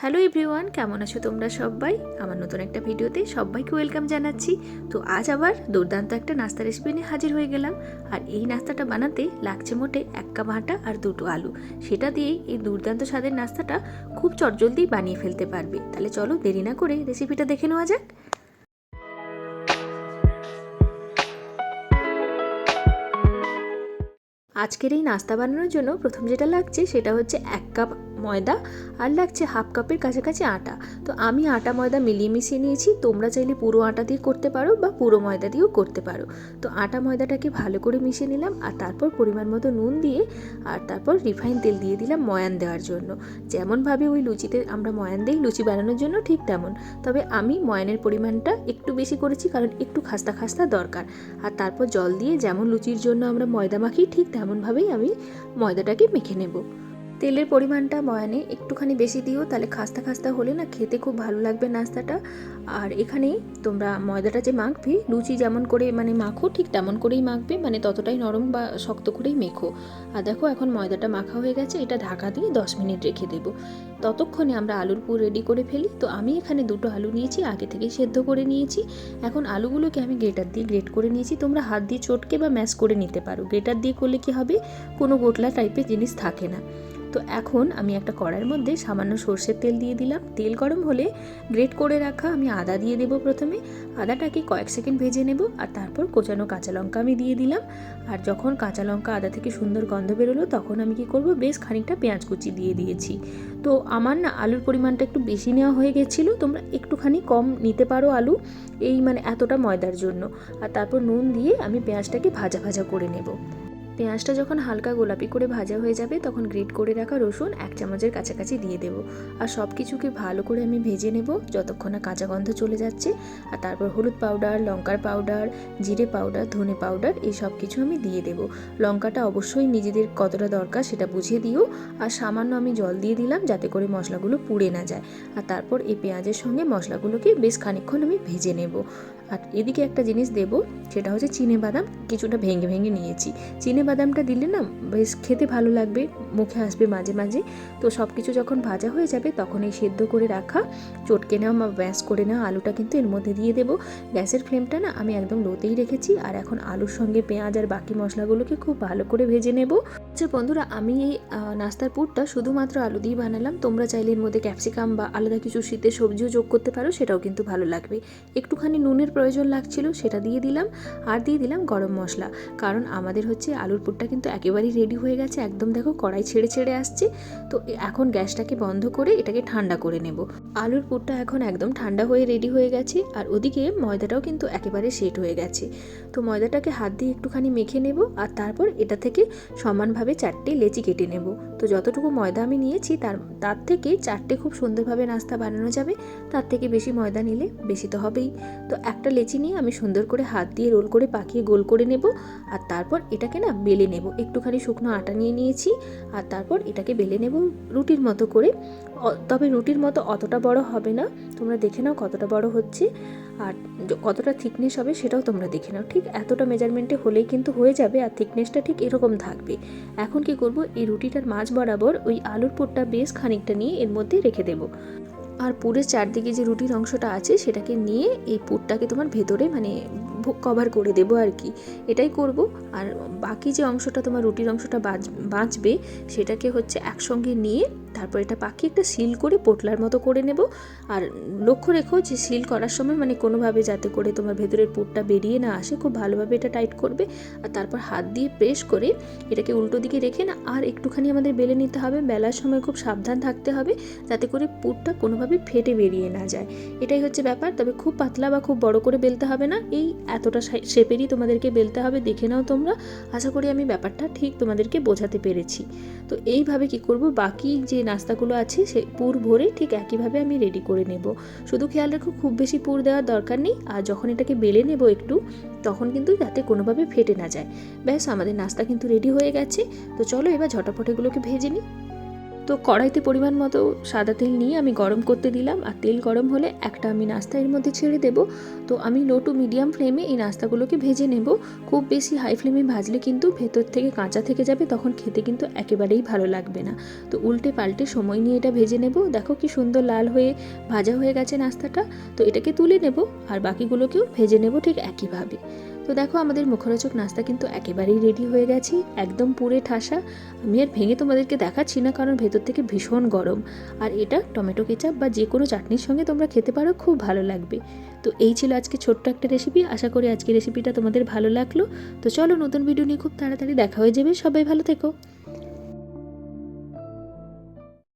Hello everyone, কেমন আছো তোমরা সবাই? আমার নতুন একটা ভিডিওতে সবাইকে ওয়েলকাম জানাচ্ছি। তো আজ আবার দুর্দান্ত একটা নাস্তা রেসিপি নিয়ে হাজির হয়ে গেলাম। আর এই নাস্তাটা বানাতে লাগছে মোটে এক কাপ আটা আর দুটো আলু। সেটা দিয়েই এই দুর্দান্ত স্বাদের নাস্তাটা খুব চটজলদি বানিয়ে ফেলতে পারবে। তাহলে চলো দেরি না করে রেসিপিটা দেখে নেওয়া যাক। আজকের এই নাস্তা বানানোর জন্য প্রথম যেটা লাগছে সেটা হচ্ছে এক কাপ ময়দা আর লাগছে হাফ কাপের কাছাকাছি আটা। তো আমি আটা ময়দা মিলিয়ে মিশিয়ে নিয়েছি, তোমরা চাইলে পুরো আটা দিয়ে করতে পারো বা পুরো ময়দা দিয়েও করতে পারো। তো আটা ময়দাটাকে ভালো করে মিশিয়ে নিলাম আর তারপর পরিমাণ মতো নুন দিয়ে আর তারপর রিফাইন তেল দিয়ে দিলাম ময়ান দেওয়ার জন্য। যেমনভাবে ওই লুচিতে আমরা ময়ান দিই, লুচি বানানোর জন্য ঠিক তেমন। তবে আমি ময়ানের পরিমাণটা একটু বেশি করেছি কারণ একটু খাস্তা খাস্তা দরকার। আর তারপর জল দিয়ে যেমন লুচির জন্য আমরা ময়দা মাখি, ঠিক তেমনভাবেই আমি ময়দাটাকে মেখে নেব। তেলের পরিমাণটা ময়ানে একটুখানি বেশি দিও, তাহলে খাস্তা খাস্তা হলে না খেতে খুব ভালো লাগবে নাস্তাটা। আর এখানে তোমরা ময়দাটা যে মাখবে, লুচি যেমন করে মানে মাখো, ঠিক তেমন করেই মাখবে মানে ততটাই নরম বা শক্ত করেই মেখো। আর দেখো এখন ময়দাটা মাখা হয়ে গেছে, এটা ঢাকা দিয়ে দশ মিনিট রেখে দেবো। ততক্ষণে আমরা আলুর পুর রেডি করে ফেলি। তো আমি এখানে দুটো আলু নিয়েছি, আগে থেকেই সেদ্ধ করে নিয়েছি। এখন আলুগুলোকে আমি গ্রেটার দিয়ে গ্রেট করে নিয়েছি। তোমরা হাত দিয়ে চটকে বা ম্যাশ করে নিতে পারো। গ্রেটার দিয়ে করলে কি হবে? কোনো গোটলা টাইপের জিনিস থাকে না। তো এখন আমি একটা কড়াইয়ের মধ্যে সামান্য সর্ষের তেল দিয়ে দিলাম। তেল গরম হলে গ্রেট করে রাখা আমি আদা দিয়ে দেবো প্রথমে। আদাটাকে কয়েক সেকেন্ড ভেজে নেব আর তারপর কোচানো কাঁচা লঙ্কা আমি দিয়ে দিলাম। আর যখন কাঁচা লঙ্কা আদা থেকে সুন্দর গন্ধ বেরোলো, তখন আমি কি করব? বেশ খানিকটা পেঁয়াজ কুচি দিয়ে দিয়েছি। তো আমার না আলুর পরিমাণটা একটু বেশি নেওয়া হয়ে গেছিল, তোমরা একটুখানি কম নিতে পারো আলু এই মানে এতটা ময়দার জন্য। আর তারপর নুন দিয়ে আমি পেঁয়াজটাকে ভাজা ভাজা করে নেব। পেঁয়াজটা যখন হালকা গোলাপি করে ভাজা হয়ে যাবে, তখন গ্রেট করে রাখা রসুন এক চামচের কাছাকাছি দিয়ে দেবো। আর সব কিছুকে ভালো করে আমি ভেজে নেব যতক্ষণ না কাঁচা গন্ধ চলে যাচ্ছে। আর তারপর হলুদ পাউডার, লঙ্কার পাউডার, জিরে পাউডার, ধনে পাউডার, এই সব কিছু আমি দিয়ে দেবো। লঙ্কাটা অবশ্যই নিজেদের কতটা দরকার সেটা বুঝিয়ে দিও। আর সামান্য আমি জল দিয়ে দিলাম যাতে করে মশলাগুলো পুড়ে না যায়। আর তারপর এই পেঁয়াজের সঙ্গে মশলাগুলোকে বেশ খানিকক্ষণ আমি ভেজে নেব। আর এদিকে একটা জিনিস দেব, সেটা হচ্ছে চিনে বাদাম কিছুটা ভেঙে ভেঙে নিয়েছি। চিনে বাদামটা দিলে না বেশ খেতে ভালো লাগবে, মুখে আসবে মাঝে মাঝে। তো সব কিছু যখন ভাজা হয়ে যাবে তখন এই সেদ্ধ করে রাখা, চটকে নেওয়া বা ব্যাস করে নেওয়া আলুটা কিন্তু এর মধ্যে দিয়ে দেবো। গ্যাসের ফ্লেমটা না আমি একদম লোতেই রেখেছি, আর এখন আলুর সঙ্গে পেঁয়াজ আর বাকি মশলাগুলোকে খুব ভালো করে ভেজে নেব। আচ্ছা বন্ধুরা, আমি এই নাস্তার পুরটা শুধুমাত্র আলু দিয়ে বানালাম। তোমরা চাইলে এর মধ্যে ক্যাপসিকাম বা আলাদা কিছু শীতের সবজিও যোগ করতে পারো, সেটাও কিন্তু ভালো লাগবে। একটুখানি নুনের প্রয়োজন লাগছিল, সেটা দিয়ে দিলাম। আর দিয়ে দিলাম গরম মশলা। কারণ আমাদের হচ্ছে আলুর পুরটা কিন্তু একেবারেই রেডি হয়ে গেছে। একদম দেখো কড়াই ছেড়ে ছেড়ে আসছে। তো এখন গ্যাসটাকে বন্ধ করে এটাকে ঠান্ডা করে নেব। আলুর পুরটা এখন একদম ঠান্ডা হয়ে রেডি হয়ে গেছে। আর ওদিকে ময়দাটাও কিন্তু একেবারে সেট হয়ে গেছে। তো ময়দাটাকে হাত দিয়ে একটুখানি মেখে নেব। আর তারপর এটা থেকে সমানভাবে চারটে লেচি কেটে নেব। তো যতটুকু ময়দা আমি নিয়েছি, তার তার থেকে চারটে খুব সুন্দরভাবে নাস্তা বানানো যাবে। তার থেকে বেশি ময়দা নিলে বেশি তো হবেই। তো একটা লেচি নিয়ে আমি সুন্দর করে হাত দিয়ে রোল করে পাকিয়ে গোল করে নেব। আর তারপর এটাকে না বেলে নেব। একটুখানি শুকনো আটা নিয়ে নিয়েছি। আর তারপর এটাকে বেলে নেব রুটির মতো করে। তবে রুটির মতো অতটা বড় হবে না। তোমরা দেখে নাও কতটা বড় হচ্ছে। আর কতটা থিকনেস হবে সেটাও তোমরা দেখে নাও, ঠিক? এতটা মেজারমেন্টে হলেই কিন্তু হয়ে যাবে আর থিকনেসটা ঠিক এরকম থাকবে। এখন কি করব? এই রুটিটার মাঝ বরাবর ওই আলুর পুরটা বেশ খানিকটা নিয়ে এর মধ্যে রেখে দেবো। আর পুরের চারদিকে যে রুটির অংশটা আছে সেটাকে নিয়ে এই পুরটাকে তোমার ভেতরে মানে কভার করে দেবো আর কি। এটাই করব। আর বাকি যে অংশটা তোমার রুটির অংশটা বাঁচবে সেটাকে হচ্ছে একসঙ্গে নিয়ে তারপর এটা পাখি একটা সিল করে পোটলার মতো করে নেব। আর লক্ষ্য রেখো যে সিল করার সময় মানে কোনোভাবে যাতে করে তোমার ভেতরের পুরটা বেরিয়ে না আসে, খুব ভালোভাবে এটা টাইট করবে। আর তারপর হাত দিয়ে প্রেস করে এটাকে উল্টো দিকে রেখে না, আর একটুখানি আমাদের বেলে নিতে হবে। বেলার সময় খুব সাবধান থাকতে হবে যাতে করে পুরটা কোনোভাবে ফেটে বেরিয়ে না যায়। এটাই হচ্ছে ব্যাপার, তবে খুব পাতলা বা খুব বড় করে বেলতে হবে না। এই এতটা শেপেরই তোমাদেরকে বেলতে হবে, দেখে নাও তোমরা। আশা করি আমি ব্যাপারটা ঠিক তোমাদেরকে বোঝাতে পেরেছি। তো এইভাবে কি করব? বাকি যে নাস্তাগুলো আছে, সে পুর ভরে ঠিক একইভাবে আমি রেডি করে নেব। শুধু খেয়াল রাখো, খুব বেশি পুর দেওয়ার দরকার নেই, আর যখন এটাকে বেলে নেব একটু, তখন কিন্তু যাতে কোনোভাবে ফেটে না যায়। ব্যাস, আমাদের নাস্তা কিন্তু রেডি হয়ে গেছে। তো চলো এবার ঝটাপট এগুলোকে ভেজে নিই। তো কড়াইতে পরিমাণ মতো সাদা তেল নিয়ে আমি গরম করতে দিলাম। আর তেল গরম হলে একটা আমি নাস্তা এর মধ্যে ছেড়ে দেবো। তো আমি লো টু মিডিয়াম ফ্লেমে এই নাস্তাগুলোকে ভেজে নেব। খুব বেশি হাই ফ্লেমে ভাজলে কিন্তু ভেতর থেকে কাঁচা থেকে যাবে, তখন খেতে কিন্তু একেবারেই ভালো লাগবে না। তো উল্টে পাল্টে সময় নিয়ে এটা ভেজে নেব। দেখো কি সুন্দর লাল হয়ে, ভাজা হয়ে গেছে নাস্তাটা। তো এটাকে তুলে নেব। আর বাকিগুলোকেও ভেজে নেব ঠিক একইভাবে। তো দেখো আমাদের মুখরোচক নাস্তা কিন্তু একেবারেই রেডি হয়ে গেছে, একদম পুরে ঠাসা। আমি আর ভেঙে তোমাদেরকে দেখাচ্ছি না, কারণ ভেতর থেকে ভীষণ গরম। আর এটা টমেটো কেচাপ বা যে কোনো চাটনির সঙ্গে তোমরা খেতে পারো, খুব ভালো লাগবে। তো এই ছিল আজকে ছোট্ট একটা রেসিপি আশা করি আজকে রেসিপিটা তোমাদের ভালো লাগল। তো চলো নতুন ভিডিও নিয়ে খুব তাড়াতাড়ি দেখা হয়ে যাবে। সবাই ভালো থেকো।